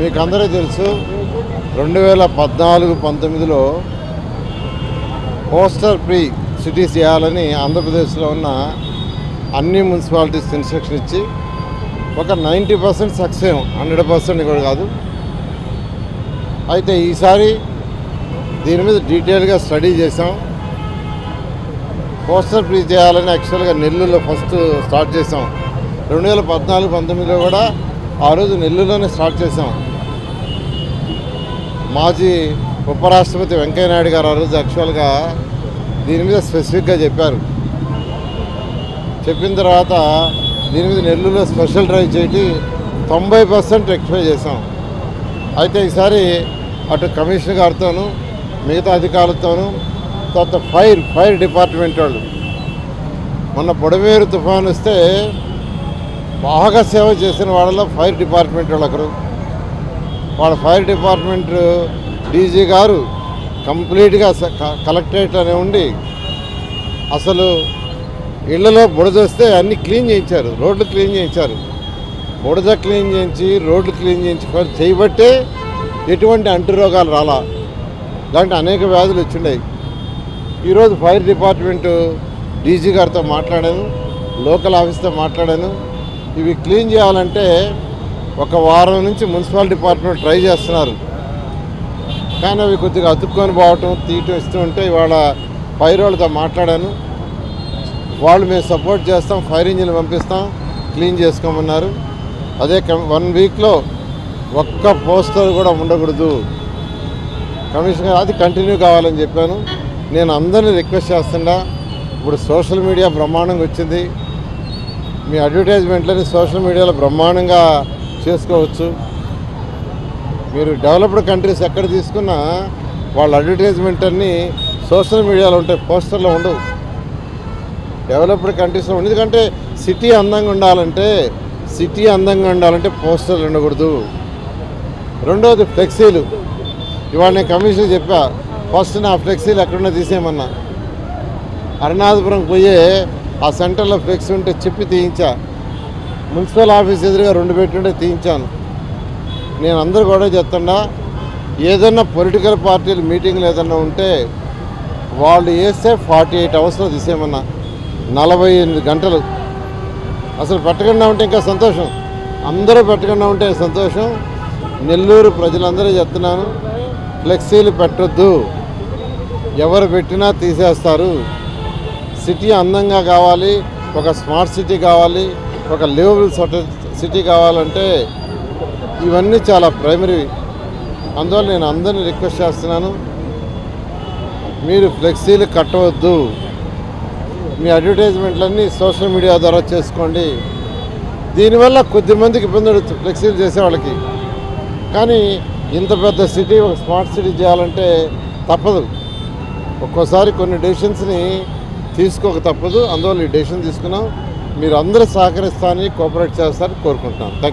మీకు అందరూ తెలుసు రెండు వేల పద్నాలుగు పంతొమ్మిదిలో పోస్టర్ ఫ్రీ సిటీస్ చేయాలని ఆంధ్రప్రదేశ్లో ఉన్న అన్ని మున్సిపాలిటీస్ ఇన్స్ట్రక్షన్ ఇచ్చి ఒక ninety percent success hundred percent కూడా కాదు. అయితే ఈసారి దీని మీద డీటెయిల్గా స్టడీ చేసాం పోస్టర్ ఫ్రీ చేయాలని యాక్చువల్గా నెల్లూరులో ఫస్ట్ స్టార్ట్ చేసాం రెండు వేల పద్నాలుగు పంతొమ్మిదిలో కూడా ఆ రోజు నెల్లూరులోనే స్టార్ట్ చేసాం మాజీ ఉపరాష్ట్రపతి వెంకయ్యనాయుడు గారు ఆ రోజు యాక్చువల్గా దీని మీద స్పెసిఫిక్గా చెప్పారు. చెప్పిన తర్వాత దీని మీద నెల్లూరులో స్పెషల్ డ్రైవ్ చేయటి తొంభై పర్సెంట్ రెక్టిఫై చేసాం అయితే ఈసారి అటు కమిషనర్ గారితోనూ మిగతా అధికారులతోనూ తర్వాత ఫైర్ ఫైర్ డిపార్ట్మెంట్ వాళ్ళు. మొన్న పొడమేరు తుఫాన్ వస్తే బాగా సేవ చేసిన వాళ్ళలో ఫైర్ డిపార్ట్మెంట్ వాళ్ళు ఒకరు. వాళ్ళ ఫైర్ డిపార్ట్మెంట్ డీజీ గారు కంప్లీట్గా స- క- కలెక్టరేట్లోనే ఉండి అసలు ఇళ్ళలో బుడదొస్తే అన్ని క్లీన్ చేయించారు రోడ్లు క్లీన్ చేయించారు. బుడద క్లీన్ చేయించి రోడ్లు క్లీన్ చేయించి చేయబట్టే ఎటువంటి అంటు రోగాలు రాలా. దాంట్లో అనేక వ్యాధులు వచ్చిండాయి. ఈరోజు ఫైర్ డిపార్ట్మెంటు డీజీ గారితో మాట్లాడాను లోకల్ ఆఫీస్తో మాట్లాడాను. ఇవి క్లీన్ చేయాలంటే ఒక వారం నుంచి మున్సిపల్ డిపార్ట్మెంట్ ట్రై చేస్తున్నారు. కానీ అవి కొద్దిగా అతుక్కొని పోవటం తీయటం ఇస్తూ ఉంటే ఇవాళ ఫైర్ వాళ్ళతో మాట్లాడాను. వాళ్ళు మేము సపోర్ట్ చేస్తాం ఫైర్ ఇంజిన్ పంపిస్తాం క్లీన్ చేసుకోమన్నారు. అదే వన్ వీక్లో ఒక్క పోస్టర్ కూడా ఉండకూడదు. కమిషనర్ అది కంటిన్యూ కావాలని చెప్పాను. నేను అందరినీ రిక్వెస్ట్ చేస్తున్నా ఇప్పుడు సోషల్ మీడియా బ్రహ్మాండంగా వచ్చింది. మీ అడ్వర్టైజ్మెంట్లని సోషల్ మీడియాలో బ్రహ్మాండంగా చేసుకోవచ్చు. మీరు డెవలప్డ్ కంట్రీస్ ఎక్కడ తీసుకున్నా వాళ్ళ అడ్వర్టైజ్మెంట్ అన్నీ సోషల్ మీడియాలో ఉంటాయి పోస్టర్లో ఉండవు. డెవలప్డ్ కంట్రీస్లో ఉండదు ఎందుకంటే సిటీ అందంగా ఉండాలంటే సిటీ అందంగా ఉండాలంటే పోస్టర్లు ఉండకూడదు. రెండవది ఫ్లెక్సీలు. ఇవాళ నేను కమిషన్ చెప్పా ఫస్ట్ నా ఫ్లెక్సీలు ఎక్కడున్నా తీసేయమన్నా. అరుణాధపురం పోయే ఆ సెంటర్లో ఫ్లెక్సీ ఉంటే చెప్పి తీయించా. మున్సిపల్ ఆఫీస్ ఎదురుగా రెండు పెట్టుంటే తీయించాను. నేను అందరు కూడా చెప్తున్నా ఏదన్నా పొలిటికల్ పార్టీలు మీటింగ్లు ఏదన్నా ఉంటే వాళ్ళు వేస్తే ఫార్టీ ఎయిట్ అవర్స్లో తీసేయమన్నా. నలభై ఎనిమిది గంటలు. అసలు పెట్టకుండా ఉంటే ఇంకా సంతోషం. అందరూ పెట్టకుండా ఉంటే సంతోషం. నెల్లూరు ప్రజలందరూ చెప్తున్నాను ఫ్లెక్సీలు పెట్టొద్దు. ఎవరు పెట్టినా తీసేస్తారు. సిటీ అందంగా కావాలి ఒక స్మార్ట్ సిటీ కావాలి ఒక లివబుల్ సిటీ కావాలంటే ఇవన్నీ చాలా ప్రైమరీ. అందువల్ల నేను అందరిని రిక్వెస్ట్ చేస్తున్నాను మీరు ఫ్లెక్సీలు కట్టవద్దు. మీ అడ్వర్టైజ్మెంట్లన్నీ సోషల్ మీడియా ద్వారా చేసుకోండి. దీనివల్ల కొద్ది మందికి ఇబ్బంది పడుతుంది ఫ్లెక్సీలు చేసేవాళ్ళకి కానీ ఇంత పెద్ద సిటీ ఒక స్మార్ట్ సిటీ చేయాలంటే తప్పదు. ఒక్కోసారి కొన్ని డెసిషన్స్ని తీసుకోక తప్పదు. అందువల్ల ఈ డెసిషన్ తీసుకున్నాం. మీరు అందరూ సహకరిస్తారని కోఆపరేట్ చేస్తారని కోరుకుంటున్నాను థ్యాంక్